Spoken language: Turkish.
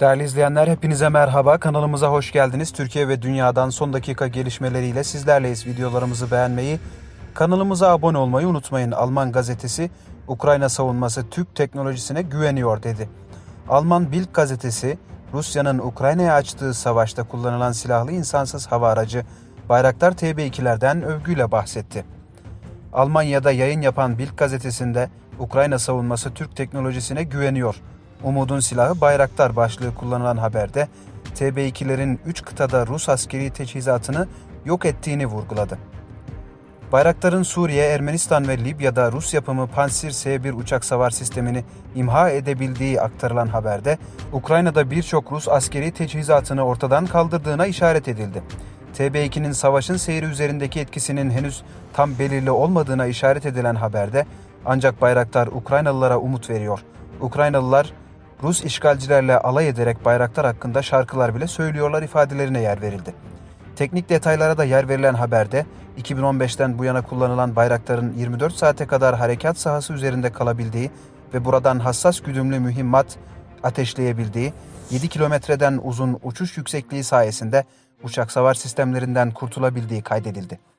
Değerli izleyenler hepinize merhaba. Kanalımıza hoş geldiniz. Türkiye ve dünyadan son dakika gelişmeleriyle sizlerleyiz. Videolarımızı beğenmeyi, kanalımıza abone olmayı unutmayın. Alman gazetesi Ukrayna savunması Türk teknolojisine güveniyor dedi. Alman Bild gazetesi Rusya'nın Ukrayna'ya açtığı savaşta kullanılan silahlı insansız hava aracı Bayraktar TB2'lerden övgüyle bahsetti. Almanya'da yayın yapan Bild gazetesinde Ukrayna savunması Türk teknolojisine güveniyor. Umudun silahı Bayraktar başlığı kullanılan haberde TB2'lerin 3 kıtada Rus askeri teçhizatını yok ettiğini vurguladı. Bayraktar'ın Suriye, Ermenistan ve Libya'da Rus yapımı Pansir S-1 uçak savar sistemini imha edebildiği aktarılan haberde Ukrayna'da birçok Rus askeri teçhizatını ortadan kaldırdığına işaret edildi. TB2'nin savaşın seyri üzerindeki etkisinin henüz tam belirli olmadığına işaret edilen haberde ancak Bayraktar Ukraynalılara umut veriyor. Ukraynalılar Rus işgalcilerle alay ederek Bayraktar hakkında şarkılar bile söylüyorlar ifadelerine yer verildi. Teknik detaylara da yer verilen haberde 2015'ten bu yana kullanılan Bayraktar'ın 24 saate kadar harekat sahası üzerinde kalabildiği ve buradan hassas güdümlü mühimmat ateşleyebildiği, 7 kilometreden uzun uçuş yüksekliği sayesinde uçak savar sistemlerinden kurtulabildiği kaydedildi.